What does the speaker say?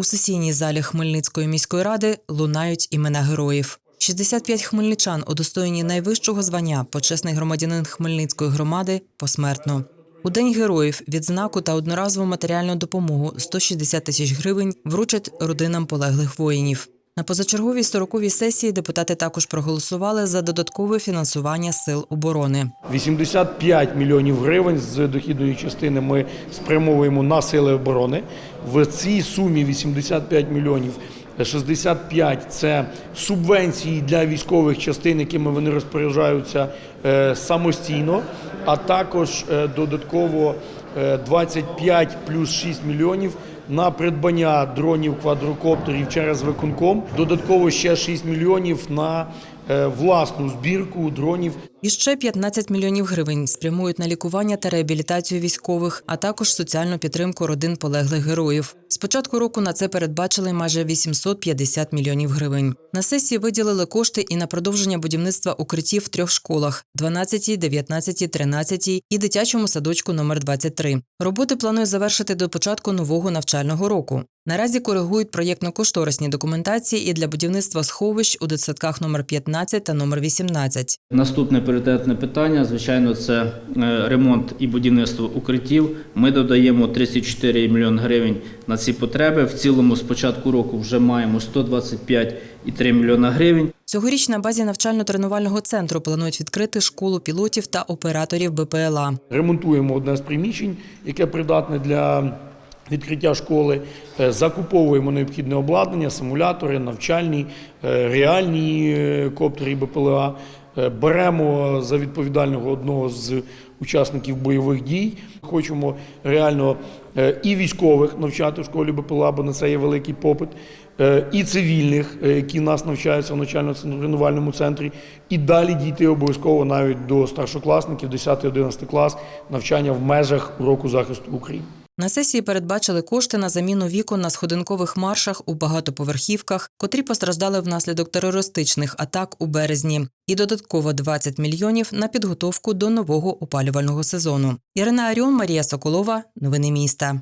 У сесійній залі Хмельницької міської ради лунають імена героїв. 65 хмельничан удостоєні найвищого звання почесний громадянин Хмельницької громади посмертно. У День героїв відзнаку та одноразову матеріальну допомогу 160 тисяч гривень вручать родинам полеглих воїнів. На позачерговій 40-й сесії депутати також проголосували за додаткове фінансування сил оборони. 85 мільйонів гривень з дохідної частини ми спрямовуємо на сили оборони. В цій сумі 85 мільйонів 65 – це субвенції для військових частин, якими вони розпоряджаються е, самостійно, а також е, додатково е, 25 плюс 6 мільйонів на придбання дронів квадрокоптерів через виконком. Додатково ще 6 мільйонів на власну збірку дронів І ще 15 мільйонів гривень спрямують на лікування та реабілітацію військових, а також соціальну підтримку родин полеглих героїв. З початку року на це передбачили майже 850 мільйонів гривень. На сесії виділили кошти і на продовження будівництва укриттів в трьох школах: 12, 19, 13 і дитячому садочку номер 23. Роботи планують завершити до початку нового навчального року. Наразі коригують проєктно-кошторисні документації і для будівництва сховищ у дитсадках номер 15 та номер 18. Наступне пріоритетне питання, звичайно, це е, ремонт і будівництво укриттів. Ми додаємо 34 мільйон гривень на ці потреби. В цілому з початку року вже маємо 125,3 мільйона гривень. Цьогоріч на базі навчально-тренувального центру планують відкрити школу пілотів та операторів БПЛА. ремонтуємо одне з приміщень, яке придатне для відкриття школи. Е, Закуповуємо необхідне обладнання, симулятори, навчальні, е, реальні е, коптери БПЛА. Беремо за відповідального одного з учасників бойових дій. Хочемо реально і військових навчати в школі БПЛА, бо на це є великий попит, і цивільних, які нас навчаються в навчально-тренувальному центрі, і далі дійти обов'язково навіть до старшокласників, 10-11 клас, навчання в межах уроку захисту України. На сесії передбачили кошти на заміну вікон на сходинкових маршах у багатоповерхівках, котрі постраждали внаслідок терористичних атак у березні, і додатково 20 мільйонів на підготовку до нового опалювального сезону. Ірина Аріон, Марія Соколова. Новини міста.